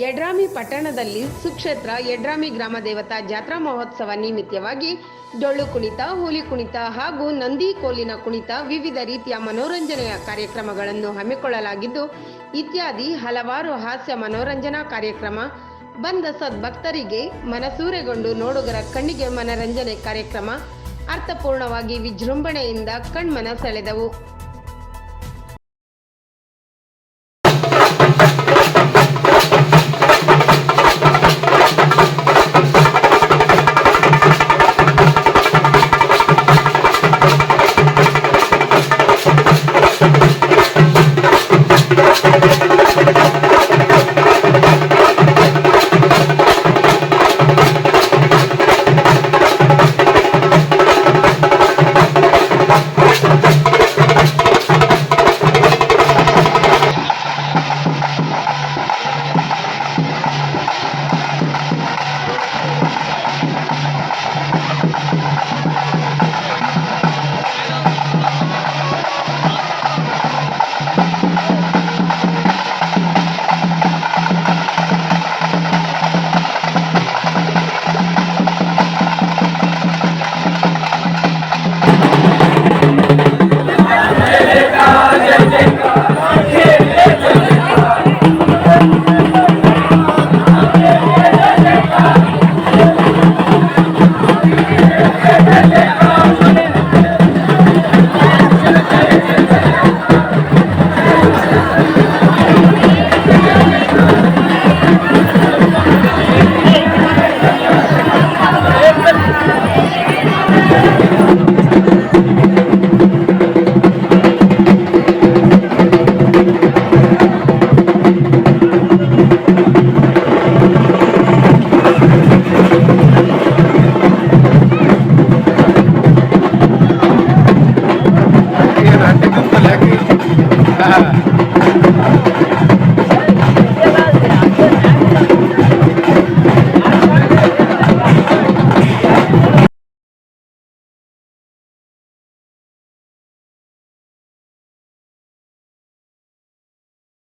ಯಡ್ರಾಮಿ ಪಟ್ಟಣದಲ್ಲಿ ಸುಕ್ಷೇತ್ರ ಯಡ್ರಾಮಿ ಗ್ರಾಮ ದೇವತಾ ಜಾತ್ರಾ ಮಹೋತ್ಸವ ನಿಮಿತ್ತವಾಗಿ ಡೊಳ್ಳು ಕುಣಿತ, ಹುಲಿ ಕುಣಿತ ಹಾಗೂ ನಂದಿ ಕೋಲಿನ ಕುಣಿತ ವಿವಿಧ ರೀತಿಯ ಮನೋರಂಜನೆಯ ಕಾರ್ಯಕ್ರಮಗಳನ್ನು ಹಮ್ಮಿಕೊಳ್ಳಲಾಗಿದ್ದು, ಇತ್ಯಾದಿ ಹಲವಾರು ಹಾಸ್ಯ ಮನೋರಂಜನಾ ಕಾರ್ಯಕ್ರಮ ಬಂದ ಸದ್ಭಕ್ತರಿಗೆ ಮನಸೂರೆಗೊಂಡು ನೋಡುಗರ ಕಣ್ಣಿಗೆ ಮನರಂಜನೆ ಕಾರ್ಯಕ್ರಮ ಅರ್ಥಪೂರ್ಣವಾಗಿ ವಿಜೃಂಭಣೆಯಿಂದ ಕಣ್ಮನ ಸೆಳೆದವು.